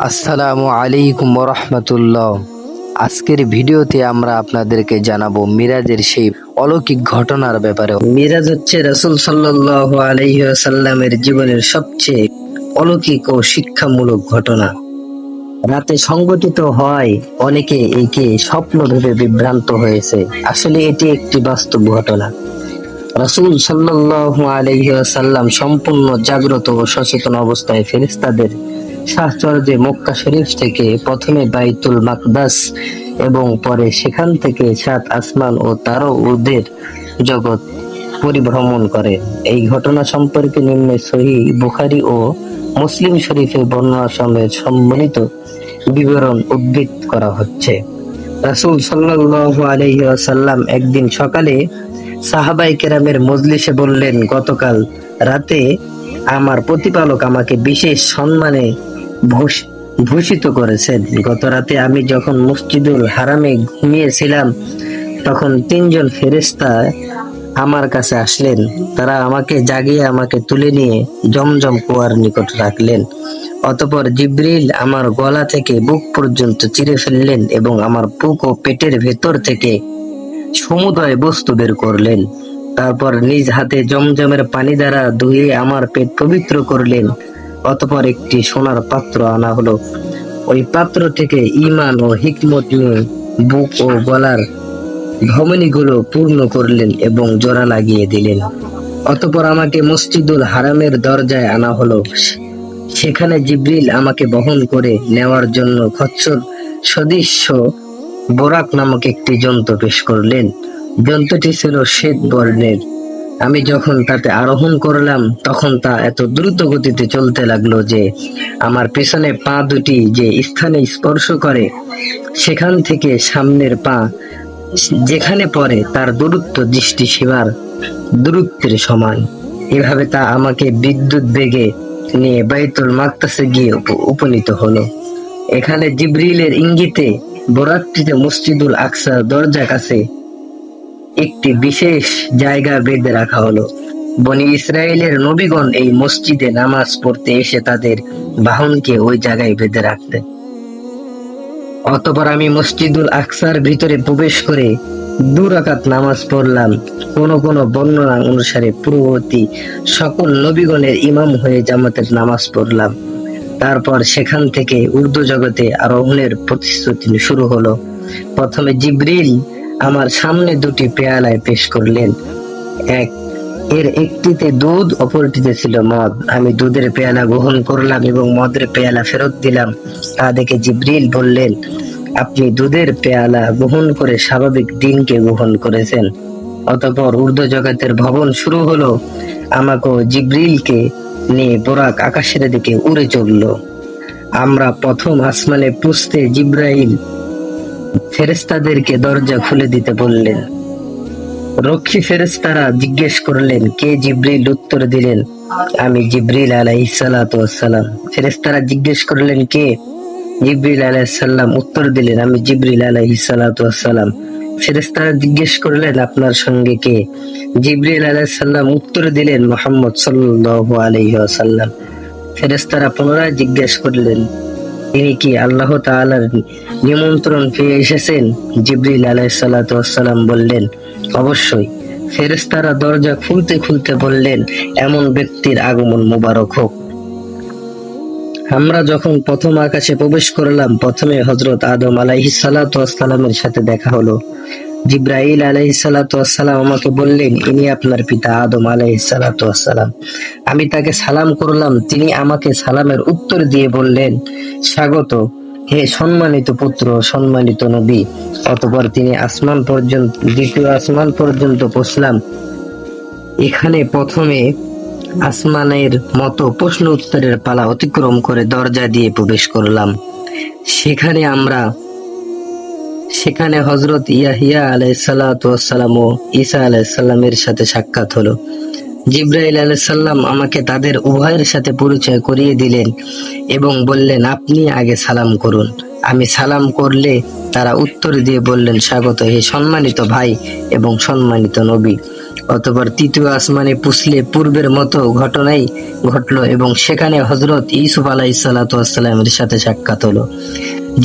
আসসালামু আলাইকুম রহমতুল্লাহ আজকের ভিডিওতে আমরা আপনাদেরকে জানাব মিরাজের সেই অলৌকিক ঘটনার ব্যাপারে। মিরাজ হচ্ছে রসুল সাল্লাহ আলহিসাল্লামের জীবনের সবচেয়ে অলৌকিক ও শিক্ষামূলক ঘটনা। রাতে সংগঠিত হয়, অনেকে একে স্বপ্ন ভেবে বিভ্রান্ত হয়েছে। আসলে এটি একটি বাস্তব ঘটনা। রাসূল সাল্লাল্লাহু আলাইহি ওয়াসাল্লাম সম্পূর্ণ জাগ্রত ও সচেতন অবস্থায় ফেরেশতাদের সাহচর্যে মক্কা শরীফ থেকে প্রথমে বাইতুল মাকদাস এবং পরে সেখান থেকে সাত আসমান ও তারও ঊর্ধ্বের জগৎ পরিভ্রমণ করে। এই ঘটনা সম্পর্কে নিম্নে সহি বুখারী ও মুসলিম শরীফে বর্ণনা সমেত সম্মিলিত বিবরণ উদ্ধৃত করা হচ্ছে। রাসূল সাল্লাল্লাহু আলাইহি ওয়াসাল্লাম একদিন সকালে সাহাবাই কেরামের মজলিসে বললেন, গতকাল রাতে আমার প্রতিপালক আমাকে বিশেষ সম্মানে ভূষিত করেছেন। গত রাতে আমি যখন মসজিদুল হারামে ঘুমিয়েছিলাম, তখন তিনজন ফেরেশতা আমার কাছে আসলেন। তারা আমাকে জাগিয়ে আমাকে তুলে নিয়ে জমজম কুয়ার নিকট রাখলেন। অতপর জিব্রিল আমার গলা থেকে বুক পর্যন্ত চিরে ফেললেন এবং আমার বুক ও পেটের ভেতর থেকে সমুদয় বস্তু বের করলেন। তারপর নিজ হাতে জমজমের পানি দ্বারা ধুয়ে আমার পেট পবিত্র করলেন। অতপর একটি সোনার পাত্র আনা হলো। ওই পাত্র থেকে ইমান ও হিকমত নিয়ে বুক ও গলার ধমনীগুলো পূর্ণ করলেন এবং জোড়া লাগিয়ে দিলেন। অতপর আমাকে মসজিদুল হারামের দরজায় আনা হলো। সেখানে জিব্রিল আমাকে বহন করে নেওয়ার জন্য খচ্চর সদৃশ্য বোরাক নামক একটি যন্ত্র পেশ করলেন। যন্ত্রটি ছিল শ্বেত বর্ণের। আমি যখন তাতে আরোহণ করলাম, তখন তা এত দ্রুত গতিতে চলতে লাগল যে আমার পেছনে পা দুটি যে স্থানে স্পর্শ করে, সেখান থেকে সামনের পা যেখানে পড়ে তার দূরত্ব দৃষ্টি সীমার দূরত্বের সমান। এভাবে তা আমাকে বিদ্যুৎ বেগে নিয়ে বাইতুল মাকতাসে গিয়ে উপ- উপনীত হলো। এখানে জিব্রিলের ইঙ্গিতে বরাকটিতে মসজিদুল আকসা দরজা কাছে একটি বিশেষ জায়গা বেঁধে রাখা হলো। বনি ইসরায়েলের নবীগণ এই মসজিদে নামাজ পড়তে এসে তাদের বাহনকে ওই জায়গায় বেঁধে রাখতেন অতপর আমি মসজিদুল আকসার ভিতরে প্রবেশ করে দু রাকাত নামাজ পড়লাম। কোন কোন বর্ণনা অনুসারে পূর্ববর্তী সকল নবীগণের ইমাম হয়ে জামাতের নামাজ পড়লাম। তারপর সেখান থেকে উর্দু জগতে আরোহণের প্রতিশ্রুতি শুরু হলো। প্রথমে জিব্রিল আমার সামনে দুটি পেয়ালায় পেশ করলেন। এক, এর একটিতে দুধ, অপরটিতে ছিল মদ। আমি দুধের পেয়ালা গ্রহণ করলাম এবং মদের পেয়ালা ফেরত দিলাম। তা দেখে জিব্রিল বললেন, আপনি দুধের পেয়ালা গ্রহণ করে স্বাভাবিক দিনকে গ্রহণ করেছেন। অতপর ঊর্ধ্ব জগতের ভবন শুরু হলো। আমাকে জিব্রিলকে নিয়ে বোরাক আকাশের দিকে উড়ে চলল। আমরা প্রথম আসমানে পুষতে জিব্রাইল ফেরেস্তাদেরকে দরজা খুলে দিতে বললেন। রক্ষী ফেরেস্তারা জিজ্ঞেস করলেন, কে জিব্রিল? উত্তর দিলেন, আমি জিব্রিল আলাইহিস সালাতু ফেরেস্তারা জিজ্ঞেস করলেন, কে? জিব্রিল আলাইহিস সালাম উত্তর দিলেন, আমি জিব্রিল আলাইহিস সালাতু ফেরেস্তারা জিজ্ঞেস করলেন, আপনার সঙ্গে কে? জিব্রিল আলাইহিস সালাম উত্তর দিলেন, মোহাম্মদ সাল্লাল্লাহু আলাইহি ওয়াসাল্লাম। ফেরেস্তারা পুনরায় জিজ্ঞেস করলেন, তিনি কি আল্লাহ তাআলার নিমন্ত্রণ পেয়ে এসেছেন জিব্রিল আলাইসাল্লাম বললেন, অবশ্যই। ফেরেস্তারা দরজা খুলতে খুলতে বললেন, এমন ব্যক্তির আগমন মোবারক হোক। আমরা যখন প্রথম আকাশে প্রবেশ করলাম, প্রথমে হজরত আদম আলাইহি সালামের সাথে দেখা হলো। জিব্রাইল আলাইহি সালাম আমাকে বললেন, ইনি আপনার পিতা আদম আলাইহি সালাম। আমি তাকে সালাম করলাম, তিনি আমাকে সালামের উত্তর দিয়ে বললেন, স্বাগত। হে সম্মানিত পুত্র, সম্মানিত নবী, অতপর তিনি আসমান পর্যন্ত, দ্বিতীয় আসমান পর্যন্ত পৌঁছলাম। এখানে প্রথমে আসমানের মতো প্রশ্ন উত্তরের পালা অতিক্রম করে দরজা দিয়ে প্রবেশ করলাম। সেখানে আমরা, সেখানে হজরত ইয়াহিয়া আলাইসাল্লাম ও ঈসা আলাইসাল্লামের সাথে সাক্ষাৎ হলো। জিব্রাইল আলাইসাল্লাম আমাকে তাদের উভয়ের সাথে পরিচয় করিয়ে দিলেন এবং বললেন, আপনি আগে সালাম করুন। আমি সালাম করলে তারা উত্তর দিয়ে বললেন, স্বাগত হে সম্মানিত ভাই এবং সম্মানিত নবী। অতপর তৃতীয় আসমানে পুষলে পূর্বের মতো ঘটনাই ঘটলো এবং সেখানে হজরত ইসুফ আলাই সালাতামের সাথে সাক্ষাৎ হলো।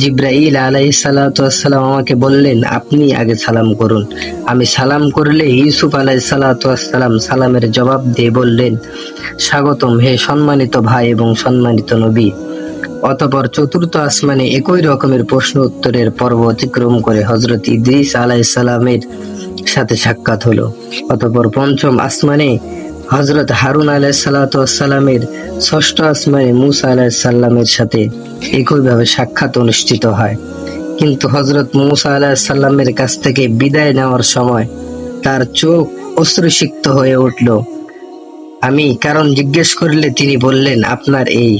জিব্রাইল আলাই সালাতাম আমাকে বললেন, আপনি আগে সালাম করুন। আমি সালাম করলে ইউসুফ আলাই সালাতাম সালামের জবাব দিয়ে বললেন, স্বাগতম হে সম্মানিত ভাই এবং সম্মানিত নবী। অতপর চতুর্থ আসমানে একই রকমের প্রশ্ন উত্তরের পর্ব অতিক্রম করে হজরত ইদ্রিস আলাই সালামের সাথে সাক্ষাৎ হলো। অতপর পঞ্চম আসমানে হজরত হারুন আলাহ সালামের ষষ্ঠ আসমানে মুসা আলাহ সাল্লামের সাথে একইভাবে সাক্ষাৎ অনুষ্ঠিত হয়। কিন্তু হজরত মুসা আলাহ সাল্লামের কাছ থেকে বিদায় নেওয়ার সময় তার চোখ অশ্রুসিক্ত হয়ে উঠল। আমি কারণ জিজ্ঞেস করলে তিনি বললেন, আপনার এই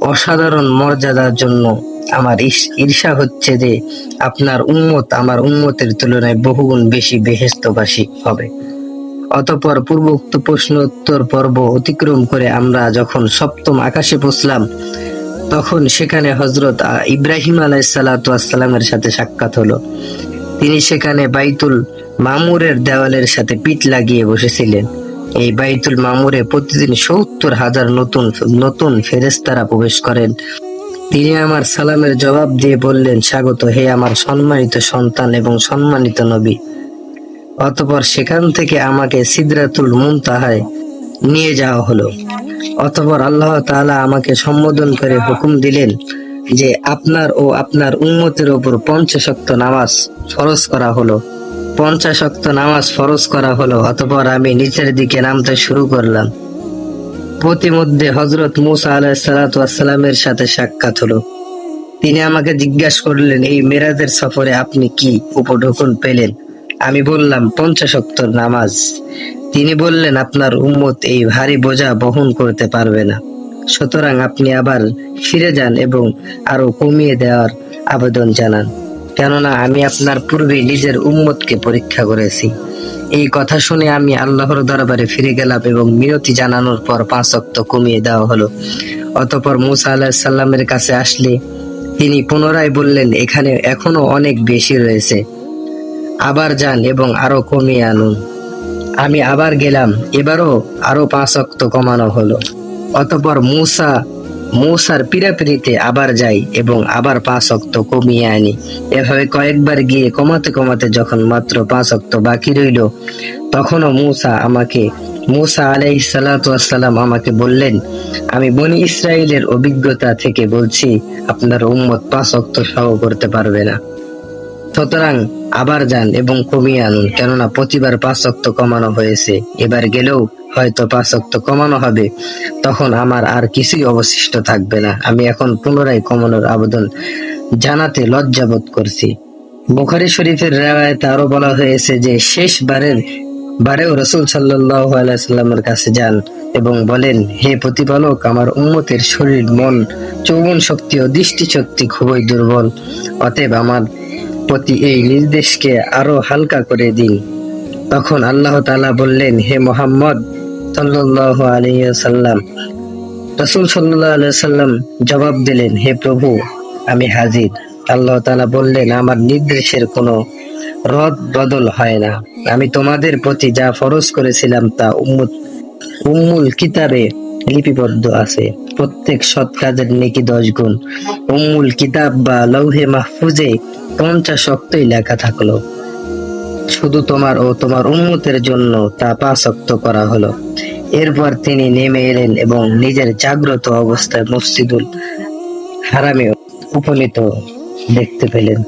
অসাধারণ মর্যাদার জন্য আমার ঈর্ষা হচ্ছে যে আপনার উম্মত আমার উম্মতের তুলনায় বহুগুণ বেশি বেহেস্তবাসী হবে। অতপর পূর্বোক্ত প্রশ্ন উত্তর পর্ব অতিক্রম করে আমরা যখন সপ্তম আকাশে পৌঁছলাম, তখন সেখানে হজরত ইব্রাহিম আলাইসালামের সাথে সাক্ষাৎ হলো। তিনি সেখানে বাইতুল মামুরের দেওয়ালের সাথে পিঠ লাগিয়ে বসেছিলেন। এই বাইতুল মামুরে প্রতিদিন সত্তর হাজার নতুন নতুন ফেরেস্তারা প্রবেশ করেন। তিনি আমার সালামের জবাব দিয়ে বললেন, স্বাগত, হে আমার সম্মানিত সন্তান এবং সম্মানিত নবী। অতপর সেখান থেকে আমাকে সিদরাতুল মুনতাহায় নিয়ে যাওয়া হলো। অতপর আল্লাহ তাআলা আমাকে সম্বোধন করে হুকুম দিলেন যে আপনার ও আপনার উম্মতের ওপর পঞ্চাশক্ত নামাজ ফরজ করা হলো। পঞ্চাশক্ত নামাজ ফরজ করা হলো, অতপর আমি নিচের দিকে নামতে শুরু করলাম। প্রতিমধ্যে হজরত মুসা আলাহ সালাতামের সাথে সাক্ষাৎ হলো। তিনি আমাকে জিজ্ঞাসা করলেন, এই মেরাজের সফরে আপনি কি উপঢৌকন পেলেন? আমি বললাম পঞ্চাশক্তর নামাজ। তিনি বললেন, আপনার উম্মত এই ভারী বোঝা বহন করতে পারবে না। সুতরাং আপনি আবার ফিরে যান এবং আরও কমিয়ে দেওয়ার আবেদন জানান। কেননা আমি আপনার পূর্বে নিজের উম্মতকে পরীক্ষা করেছি। এই কথা শুনে আমি আল্লাহর দরবারে ফিরে গেলাম এবং মিনতি জানানোর পর পাঁচ অক্ত কমিয়ে দেওয়া হলো। অতপর মুসা আলাহ সাল্লামের কাছে আসলে তিনি পুনরায় বললেন, এখানে এখনও অনেক বেশি রয়েছে। আবার যান এবং আরও কমিয়ে আনুন। আমি আবার গেলাম, এবারও আরও পাঁচ অক্ত কমানো হলো। অতপর মূসা, মূসার পিড়াপিড়িতে আবার যাই এবং আবার পাঁচ অক্ত কমিয়ে আনি। এভাবে কয়েকবার গিয়ে কমাতে কমাতে যখন মাত্র পাঁচ অক্ত বাকি রইল, তখনও মূসা আমাকে, মূসা আলাইহিস সালাতু ওয়াসসালাম আমাকে বললেন, আমি বনি ইসরায়েলের অভিজ্ঞতা থেকে বলছি, আপনার উম্মত পাঁচ অক্ত সহ করতে পারবে না। সুতরাং আবার যান এবং কমিয়ে আনুন, কেননা প্রতিবার পাঁচ কমানো হয়েছে। এবার গেলেও হয়তো পাঁচ কমানো হবে। তখন আমার আর কিছুই অবশিষ্ট থাকবে না। আমি এখন পুনরায় কমানোর আবেদন জানাতে লজ্জাবোধ করছি। বুখারি শরীফের রেওয়ায়তে আরও বলা হয়েছে যে, শেষবারের বারেও রসুল সাল্লাহ সাল্লামের কাছে যান এবং বলেন, হে প্রতিপালক, আমার উন্মতের শরীর, মন চৌবন শক্তি ও দৃষ্টি শক্তি খুবই দুর্বল, অতএব আমার প্রতি এই নির্দেশকে আরও হালকা করে দিন। তখন আল্লাহ তাআলা বললেন, হে মোহাম্মদ, সাল্লাল্লাহু আলাইহি সাল্লাম রাসূল সাল্লাল্লাহু আলাইহি সাল্লাম জবাব দিলেন, হে প্রভু, আমি হাজির। আল্লাহ তাআলা বললেন, আমার নির্দেশের কোনো রদ বদল হয় না। আমি তোমাদের প্রতি যা ফরজ করেছিলাম তা উম্মুত উম্মুল কিতাবে লিপিবদ্ধ আছে। প্রত্যেক সৎ কাজের নেকি দশ গুণ। উম্মুল কিতাব বা লৌহে মাহফুজে পঞ্চাশ অক্তই লেখা থাকল। শুধু তোমার ও তোমার উন্মতের জন্য তা পাঁচক্ত করা হলো। এরপর তিনি নেমে এলেন এবং নিজের জাগ্রত অবস্থায় মসজিদুল হারামে উপনীত দেখতে পেলেন।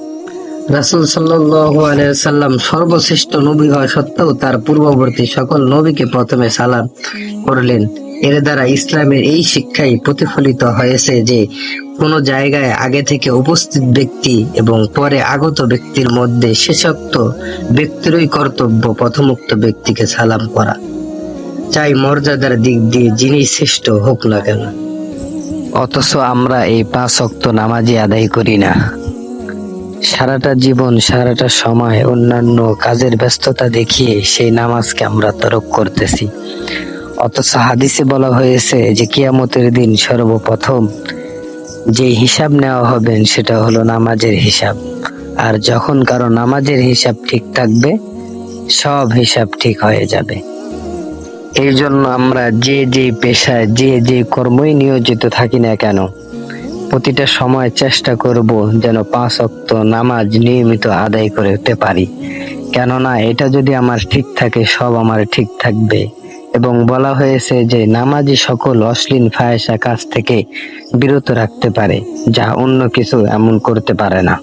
রাসুল সাল্লাম সর্বশ্রেষ্ঠ নবী হওয়া সত্ত্বেও তার পূর্ববর্তী সকল নবীকে প্রথমে সালাম করলেন। এর দ্বারা ইসলামের এই শিক্ষাই প্রতিফলিত হয়েছে যে কোন জায়গায় আগে থেকে উপস্থিত ব্যক্তি এবং পরে আগত ব্যক্তির মধ্যে শেষোক্ত ব্যক্তিরই কর্তব্য প্রথমোক্ত ব্যক্তিকে সালাম করা। চাই মর্যাদার দিক দিয়ে যিনি শ্রেষ্ঠ হোক না কেন। অথচ আমরা এই পাঁচ অক্ত নামাজি আদায় করি না। সারাটা জীবন, সারাটা সময় অন্যান্য কাজের ব্যস্ততা দেখিয়ে সেই নামাজকে আমরা তরক করতেছি। অথচ হাদিসে বলা হয়েছে যে কিয়ামতের দিন সর্বপ্রথম যে হিসাব নেওয়া হবেন সেটা হলো নামাজের হিসাব। আর যখন কারও নামাজের হিসাব ঠিক থাকবে, সব হিসাব ঠিক হয়ে যাবে। এই জন্য আমরা যে যে পেশায়, যে যে কর্মই নিয়োজিত থাকি না কেন, প্রতিটা সময় চেষ্টা করব যেন পাঁচ অক্ত নামাজ নিয়মিত আদায় করতে পারি। কেননা এটা যদি আমার ঠিক থাকে, সব আমার ঠিক থাকবে। এবং বলা হয়েছে যে নামাজি সকল অশ্লীল ফায়সা কাজ থেকে বিরত রাখতে পারে, যা অন্য কিছু এমন করতে পারে না।